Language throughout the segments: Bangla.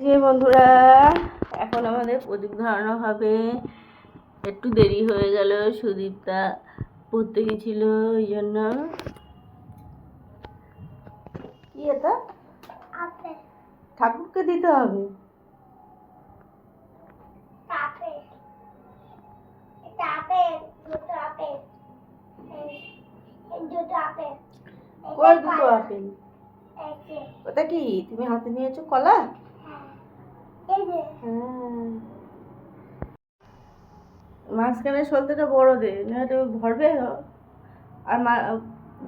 যে বন্ধুরা এখন আমাদের প্রদীপ ধরানো হবে। একটু দেরি হয়ে গেল সুদীপটা পড়তে গেছিল ওই জন্য। কি এটা? ঠাকুরকে দিতে হবে? দুটো আপেল। ওটা কি? তুমি হাতে নিয়েছো কলা হ্যাঁ এই যে হ্যাঁ মাঝখানে সলতেটা বড় দে না এটা ভরবে? আর মা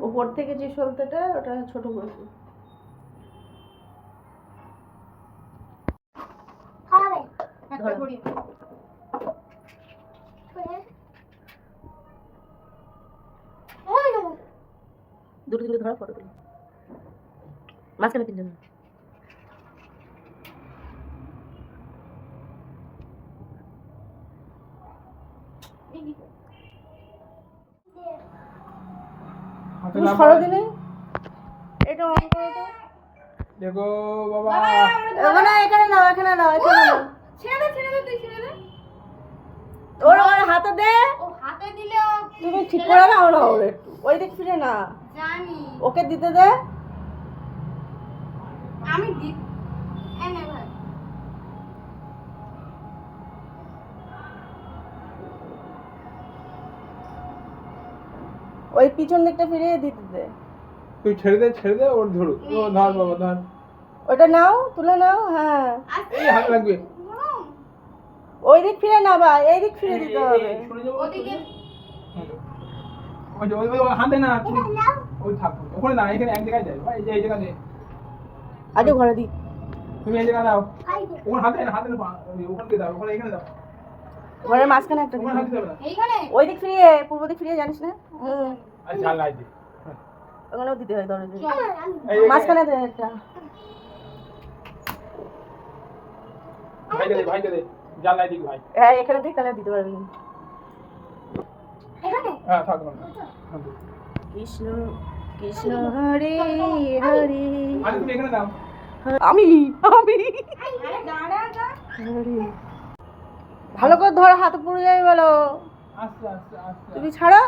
ওপর থেকে যে সলতেটা ওটা ছোট করবে দুটো তিনটে ধরো ফটো তুলো। মাঝখানে তিনজন তুমি সরো দিনে। এটা অন করো তো। দেখো বাবা। এখানে এখানে নাও এখানে নাও এখানে নাও ছেড়ে দে ছেড়ে দে তুই ছেড়ে দে। ওর ওর হাতে দে। ও হাতে দিলেও তুমি ঠিক করে নাও না ওর একটু। ওই দিক ফিরে না। জানি। ওকে দিতে দে। আমি দি এনে ভাই ওই পিছন দিকটা ফিরিয়ে দিতে দে। তুই ছেড়ে দে ছেড়ে দে ওর ধরু ও ধর বাবা ধর। ওটা নাও তুলে নাও হ্যাঁ। এই হাত লাগবে। ওই দিক ফিরে না বা এই দিক ফিরে দিতে হবে। ওদিকে। ওই যে ওই ওই হাতে না তুমি ওই থাক ওখানে না এখানে এক জায়গায় যাই। ভাই এই যে এই জায়গাতে আগে ঘরে দি তুমি এই জায়গায় দাও। ওখানে হাতে না হাতে না ওখানে দাও ওখানে এখানে দাও। ঘরের মাঝখানে একটা ওই দিক ফিরিয়ে পূর্ব দিক ফিরিয়ে জানিস না? ওখানেও দিতে হয় দরজা মাঝখানে দে একটা। ভাইকে দে ভাইকে দে। ঝাল লাই দিবি ভাই। হ্যাঁ এখানে দিক তাহলে দিতে পারবি। এখানে? হ্যাঁ থাক কৃষ্ণ কৃষ্ণ হরে হরে। আর তুমি এখানে দাও আমি আমি। হরে। ভালো করে ধরো হাতে পড়ে যাবে বলো। আস্তে আস্তে আস্তে। তুমি ছাড়ো।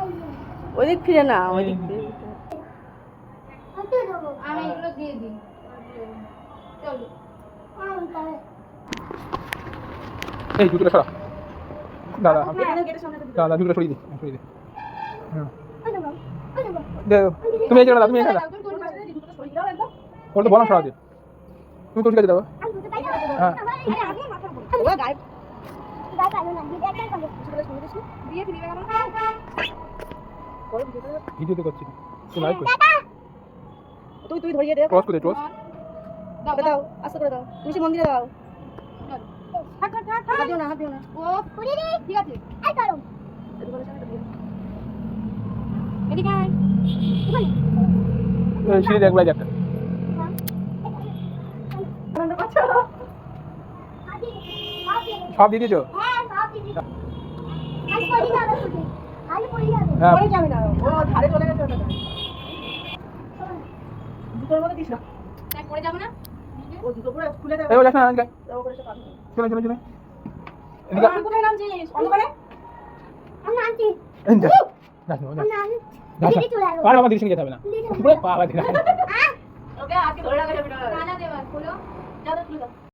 এই ওই দিক ফিরে না ওই দিক ফিরে। হাতে আমি এগুলো দিয়ে দিই। চলো। আমি এই জুতোটা সরা দাদা দাদা জুতোটা সরিয়ে সরিয়ে তুমি এই দাও তুমি এই জায়গাটা। দাও তুমি সরাতে তো ঠিক আছে হ্যাঁ। ওরা গায়ে ভিডিওতে করছি। তুই লাইক কর তুই তুই ধরিয়ে দে। ক্রস করে ক্রস ওকে দাও আস্তে করে দাও। তুমি সে মন্দিরে দাও। হাত দিও না হাত দিও না। ও পুরি রে ঠিক আছে। আই করো দিও এদিকে আয়। এই সিঁড়ি দেখ ভাই একটা। সব দিয়ে দিয়েছ? হ্যাঁ হ্যাঁ। না। যেতে হবে পা